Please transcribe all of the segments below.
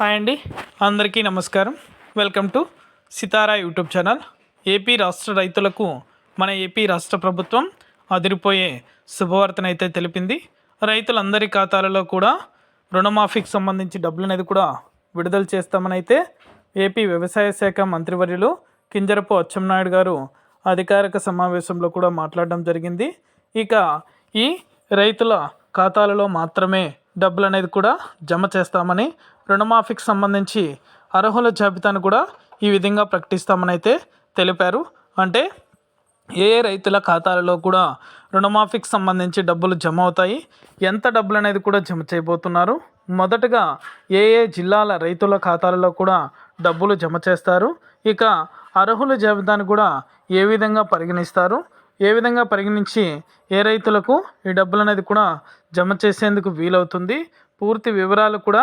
Hi అండి. అందరికీ నమస్కారం. Welcome to Sitara YouTube channel. AP రాష్ట్ర రైతులకు మన ఏపీ రాష్ట్ర ప్రభుత్వం అదిరిపోయే శుభవార్తనైతే తెలిపింది. రైతులందరి ఖాతాలలో కూడా రుణమాఫీకి సంబంధించి డబ్బులు అనేది కూడా విడుదల చేస్తామని అయితే ఏపీ వ్యవసాయ శాఖ మంత్రివర్యులు కింజరపు అచ్చెన్నాయుడు గారు అధికారిక సమావేశంలో కూడా మాట్లాడడం జరిగింది. ఇక ఈ రైతుల ఖాతాలలో మాత్రమే డబ్బులు అనేది కూడా జమ చేస్తామని రుణమాఫీకి సంబంధించి అర్హుల జాబితాను కూడా ఈ విధంగా ప్రకటిస్తామని అయితే తెలిపారు. అంటే ఏ ఏ రైతుల ఖాతాలలో కూడా రుణమాఫీకి సంబంధించి డబ్బులు జమ అవుతాయి ఎంత డబ్బులు అనేది కూడా జమ చేయబోతున్నారు. మొదటగా ఏ ఏ జిల్లాల రైతుల ఖాతాలలో కూడా డబ్బులు జమ చేస్తారు ఇక అర్హుల జాబితాను కూడా ఏ విధంగా పరిగణిస్తారు ఏ విధంగా పరిగణించి ఏ రైతులకు ఈ డబ్బులు అనేది కూడా జమ చేసేందుకు వీలవుతుంది. పూర్తి వివరాలు కూడా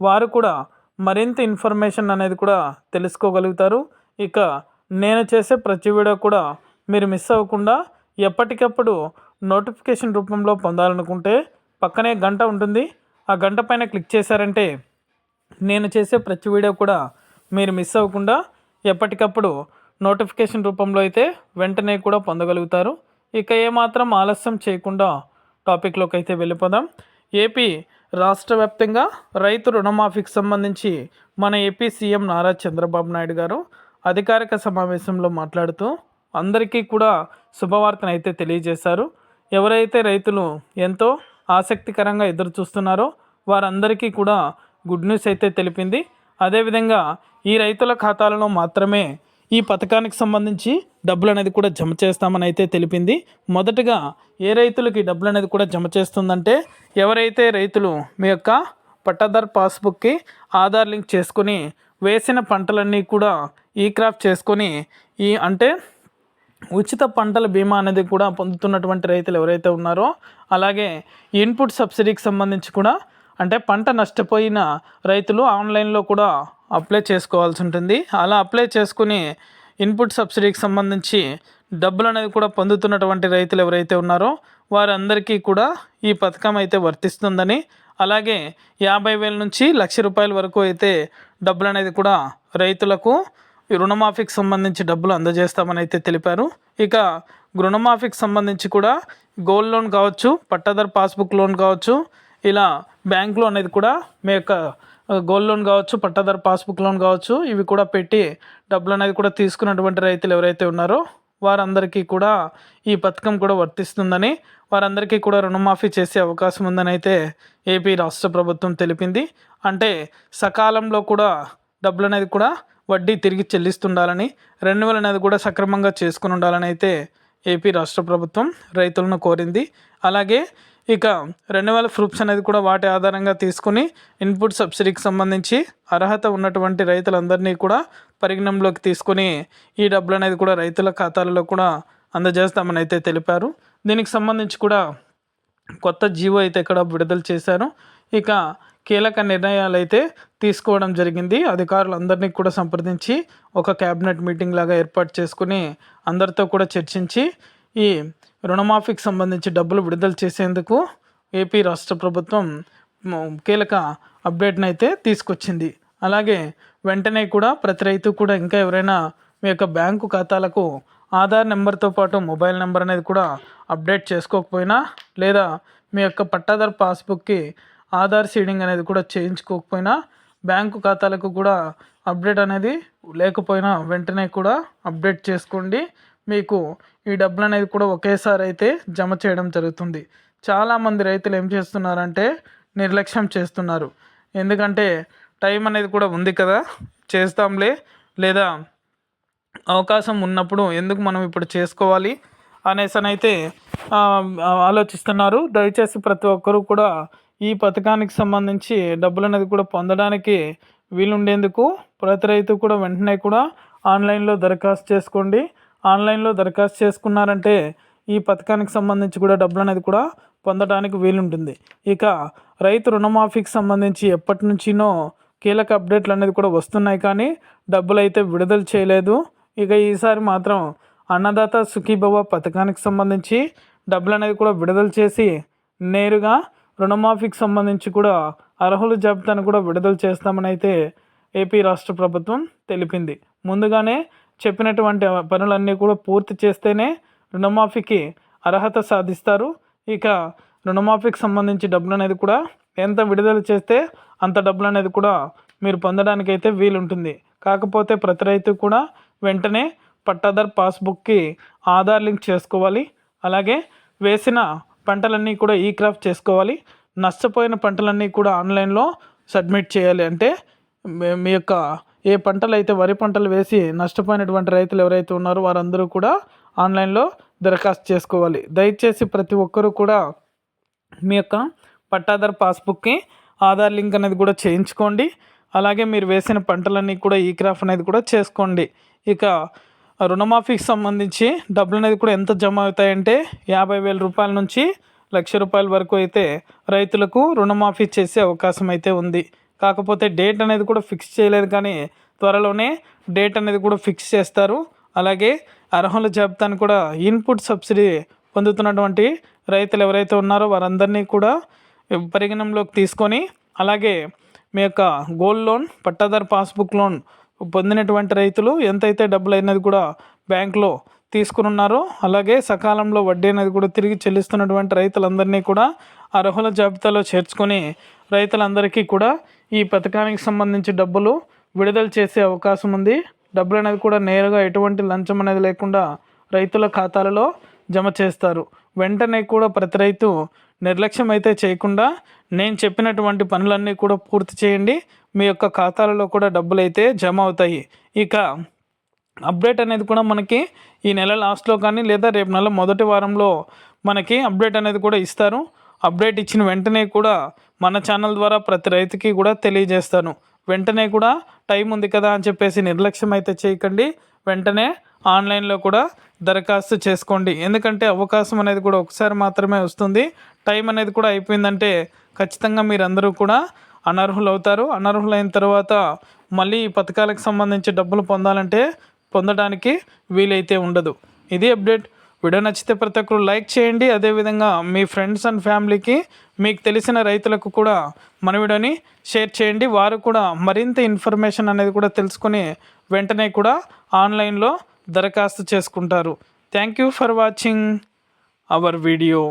వారు కూడా మరింత ఇన్ఫర్మేషన్ అనేది కూడా తెలుసుకోగలుగుతారు. ఇక నేను చేసే ప్రతి వీడియో కూడా మీరు మిస్ అవ్వకుండా ఎప్పటికప్పుడు నోటిఫికేషన్ రూపంలో పొందాలనుకుంటే పక్కనే గంట ఉంటుంది. ఆ గంట పైన క్లిక్ చేశారంటే నేను చేసే ప్రతి వీడియో కూడా మీరు మిస్ అవ్వకుండా ఎప్పటికప్పుడు నోటిఫికేషన్ రూపంలో అయితే వెంటనే కూడా పొందగలుగుతారు. ఇక ఏమాత్రం ఆలస్యం చేయకుండా టాపిక్లోకి అయితే వెళ్ళిపోదాం. ఏపీ రాష్ట్ర వ్యాప్తంగా రైతు రుణమాఫీకి సంబంధించి మన ఏపీ సీఎం నారా చంద్రబాబు నాయుడు గారు అధికారిక సమావేశంలో మాట్లాడుతూ అందరికీ కూడా శుభవార్తను అయితే తెలియజేశారు. ఎవరైతే రైతులు ఎంతో ఆసక్తికరంగా ఎదురు చూస్తున్నారో వారందరికీ కూడా గుడ్ న్యూస్ అయితే తెలిపింది. అదేవిధంగా ఈ రైతుల ఖాతాలలో మాత్రమే ఈ పథకానికి సంబంధించి డబ్బులు అనేది కూడా జమ చేస్తామని అయితే తెలిపింది. మొదటగా ఏ రైతులకి డబ్బులు అనేది కూడా జమ చేస్తుందంటే ఎవరైతే రైతులు మీ యొక్క పట్టాదారు పాస్బుక్కి ఆధార్ లింక్ చేసుకొని వేసిన పంటలన్నీ కూడా ఈ క్రాప్ చేసుకొని ఈ అంటే ఉచిత పంటల బీమా అనేది కూడా పొందుతున్నటువంటి రైతులు ఎవరైతే ఉన్నారో అలాగే ఇన్పుట్ సబ్సిడీకి సంబంధించి కూడా అంటే పంట నష్టపోయిన రైతులు ఆన్లైన్లో కూడా అప్లై చేసుకోవాల్సి ఉంటుంది. అలా అప్లై చేసుకుని ఇన్పుట్ సబ్సిడీకి సంబంధించి డబ్బులు అనేది కూడా పొందుతున్నటువంటి రైతులు ఎవరైతే ఉన్నారో వారందరికీ కూడా ఈ పథకం అయితే వర్తిస్తుందని అలాగే యాభై వేల నుంచి లక్ష రూపాయల వరకు అయితే డబ్బులు అనేది కూడా రైతులకు రుణమాఫీకి సంబంధించి డబ్బులు అందజేస్తామని అయితే తెలిపారు. ఇక రుణమాఫీకి సంబంధించి కూడా గోల్డ్ లోన్ కావచ్చు పట్టాదార్ పాస్బుక్ లోన్ కావచ్చు ఇలా బ్యాంక్ లోన్ అనేది కూడా మీ యొక్క గోల్డ్ లోన్ కావచ్చు పట్టాదారు పాస్బుక్ లోన్ కావచ్చు ఇవి కూడా పెట్టి డబ్బులు అనేది కూడా తీసుకున్నటువంటి రైతులు ఎవరైతే ఉన్నారో వారందరికీ కూడా ఈ పథకం కూడా వర్తిస్తుందని వారందరికీ కూడా రుణమాఫీ చేసే అవకాశం ఉందని అయితే ఏపీ రాష్ట్ర ప్రభుత్వం తెలిపింది. అంటే సకాలంలో కూడా డబ్బులు అనేది కూడా వడ్డీ తిరిగి చెల్లిస్తుండాలని రెన్యువల్ అనేది కూడా సక్రమంగా చేసుకుని ఉండాలని అయితే ఏపీ రాష్ట్ర ప్రభుత్వం రైతులను కోరింది. అలాగే ఇక రెన్యువల్ ప్రూఫ్స్ అనేది కూడా వాటి ఆధారంగా తీసుకుని ఇన్పుట్ సబ్సిడీకి సంబంధించి అర్హత ఉన్నటువంటి రైతులందరినీ కూడా పరిగణంలోకి తీసుకొని ఈ డబ్బులు అనేది కూడా రైతుల ఖాతాలలో కూడా అందజేస్తామని అయితే తెలిపారు. దీనికి సంబంధించి కూడా కొత్త జీవో అయితే ఇక్కడ విడుదల చేశారు. ఇక కీలక నిర్ణయాలు అయితే తీసుకోవడం జరిగింది. అధికారులందరినీ కూడా సంప్రదించి ఒక క్యాబినెట్ మీటింగ్ లాగా ఏర్పాటు చేసుకుని అందరితో కూడా చర్చించి ఈ రుణమాఫీకి సంబంధించి డబ్బులు విడుదల చేసేందుకు ఏపీ రాష్ట్ర ప్రభుత్వం కీలక అప్డేట్ని అయితే తీసుకొచ్చింది. అలాగే వెంటనే కూడా ప్రతి రైతు కూడా ఇంకా ఎవరైనా మీ యొక్క బ్యాంకు ఖాతాలకు ఆధార్ నెంబర్తో పాటు మొబైల్ నెంబర్ అనేది కూడా అప్డేట్ చేసుకోకపోయినా లేదా మీ యొక్క పట్టాదార్ పాస్బుక్కి ఆధార్ సీడింగ్ అనేది కూడా చేయించుకోకపోయినా బ్యాంకు ఖాతాలకు కూడా అప్డేట్ అనేది లేకపోయినా వెంటనే కూడా అప్డేట్ చేసుకోండి. మీకు ఈ డబ్బులు అనేది కూడా ఒకేసారి అయితే జమ చేయడం జరుగుతుంది. చాలామంది రైతులు ఏం చేస్తున్నారంటే నిర్లక్ష్యం చేస్తున్నారు. ఎందుకంటే టైం అనేది కూడా ఉంది కదా చేస్తాంలే లేదా అవకాశం ఉన్నప్పుడు ఎందుకు మనం ఇప్పుడు చేసుకోవాలి అనేసనైతే ఆలోచిస్తున్నారు. దయచేసి ప్రతి ఒక్కరూ కూడా ఈ పథకానికి సంబంధించి డబ్బులు అనేది కూడా పొందడానికి వీలుండేందుకు ప్రతి రైతు కూడా వెంటనే కూడా ఆన్లైన్లో దరఖాస్తు చేసుకోండి. ఆన్లైన్లో దరఖాస్తు చేసుకున్నారంటే ఈ పథకానికి సంబంధించి కూడా డబ్బులు అనేది కూడా పొందడానికి వీలుంటుంది. ఇక రైతు రుణమాఫీకి సంబంధించి ఎప్పటి నుంచినో కీలక అప్డేట్లు అనేది కూడా వస్తున్నాయి కానీ డబ్బులు అయితే విడుదల చేయలేదు. ఇక ఈసారి మాత్రం అన్నదాత సుఖీభవ పథకానికి సంబంధించి డబ్బులు అనేది కూడా విడుదల చేసి నేరుగా రుణమాఫీకి సంబంధించి కూడా అర్హుల జాబితాను కూడా విడుదల చేస్తామని అయితే ఏపీ రాష్ట్ర ప్రభుత్వం తెలిపింది. ముందుగానే చెప్పినటువంటి పనులన్నీ కూడా పూర్తి చేస్తేనే రుణమాఫీకి అర్హత సాధిస్తారు. ఇక రుణమాఫీకి సంబంధించి డబ్బులు అనేది కూడా ఎంత విడుదల చేస్తే అంత డబ్బులు అనేది కూడా మీరు పొందడానికి అయితే వీలుంటుంది. కాకపోతే ప్రతి రైతు కూడా వెంటనే పట్టాదార్ పాస్బుక్కి ఆధార్ లింక్ చేసుకోవాలి. అలాగే వేసిన పంటలన్నీ కూడా ఈ క్రాఫ్ట్ చేసుకోవాలి. నష్టపోయిన పంటలన్నీ కూడా ఆన్లైన్లో సబ్మిట్ చేయాలి అంటే మీ- మీ యొక్క ఏ పంటలు అయితే వరి పంటలు వేసి నష్టపోయినటువంటి రైతులు ఎవరైతే ఉన్నారో వారందరూ కూడా ఆన్లైన్లో దరఖాస్తు చేసుకోవాలి. దయచేసి ప్రతి ఒక్కరూ కూడా మీ యొక్క పట్టాదార్ పాస్బుక్కి ఆధార్ లింక్ అనేది కూడా చేయించుకోండి. అలాగే మీరు వేసిన పంటలన్నీ కూడా ఈ క్రాఫ్ అనేది కూడా చేసుకోండి. ఇక రుణమాఫీకి సంబంధించి డబ్బులు అనేది కూడా ఎంత జమ అవుతాయంటే యాభై వేల రూపాయల నుంచి లక్ష రూపాయల వరకు అయితే రైతులకు రుణమాఫీ చేసే అవకాశం అయితే ఉంది. కాకపోతే డేట్ అనేది కూడా ఫిక్స్ చేయలేదు కానీ త్వరలోనే డేట్ అనేది కూడా ఫిక్స్ చేస్తారు. అలాగే అర్హుల జాబితాను కూడా ఇన్పుట్ సబ్సిడీ పొందుతున్నటువంటి రైతులు ఎవరైతే ఉన్నారో వారందరినీ కూడా పరిగణనలోకి తీసుకొని అలాగే మీ యొక్క గోల్డ్ లోన్ పట్టాదారు పాస్బుక్ లోన్ పొందినటువంటి రైతులు ఎంతైతే డబ్బులు అయినది కూడా బ్యాంకులో తీసుకునున్నారు అలాగే సకాలంలో వడ్డీ అనేది కూడా తిరిగి చెల్లిస్తున్నటువంటి రైతులందరినీ కూడా అర్హుల జాబితాలో చేర్చుకొని రైతులందరికీ కూడా ఈ పథకానికి సంబంధించి డబ్బులు విడుదల చేసే అవకాశం ఉంది. డబ్బులు అనేది కూడా నేరుగా ఎటువంటి లంచం అనేది లేకుండా రైతుల ఖాతాలలో జమ చేస్తారు. వెంటనే కూడా ప్రతి రైతు నిర్లక్ష్యం అయితే చేయకుండా నేను చెప్పినటువంటి పనులన్నీ కూడా పూర్తి చేయండి. మీ యొక్క ఖాతాలలో కూడా డబ్బులు అయితే జమ అవుతాయి. ఇక అప్డేట్ అనేది కూడా మనకి ఈ నెల లాస్ట్లో కానీ లేదా రేపు నెల మొదటి వారంలో మనకి అప్డేట్ అనేది కూడా ఇస్తారు. అప్డేట్ ఇచ్చిన వెంటనే కూడా మన ఛానల్ ద్వారా ప్రతి రైతుకి కూడా తెలియజేస్తాను. వెంటనే కూడా టైం ఉంది కదా అని చెప్పేసి నిర్లక్ష్యం అయితే చేయకండి. వెంటనే ఆన్లైన్లో కూడా దరఖాస్తు చేసుకోండి. ఎందుకంటే అవకాశం అనేది కూడా ఒకసారి మాత్రమే వస్తుంది. టైం అనేది కూడా అయిపోయిందంటే ఖచ్చితంగా మీరందరూ కూడా అనర్హులు అవుతారు అనర్హులైన తర్వాత మళ్ళీ ఈ పథకాలకు సంబంధించి డబ్బులు పొందాలంటే పొందడానికి వీలైతే ఉండదు. ఇది అప్డేట్. వీడియో నచ్చితే ప్రతి ఒక్కరు లైక్ చేయండి. అదేవిధంగా మీ ఫ్రెండ్స్ అండ్ ఫ్యామిలీకి మీకు తెలిసిన రైతులకు కూడా మన వీడియోని షేర్ చేయండి. వారు కూడా మరింత ఇన్ఫర్మేషన్ అనేది కూడా తెలుసుకొని వెంటనే కూడా ఆన్లైన్లో దరఖాస్తు చేసుకుంటారు. Thank you for watching our video.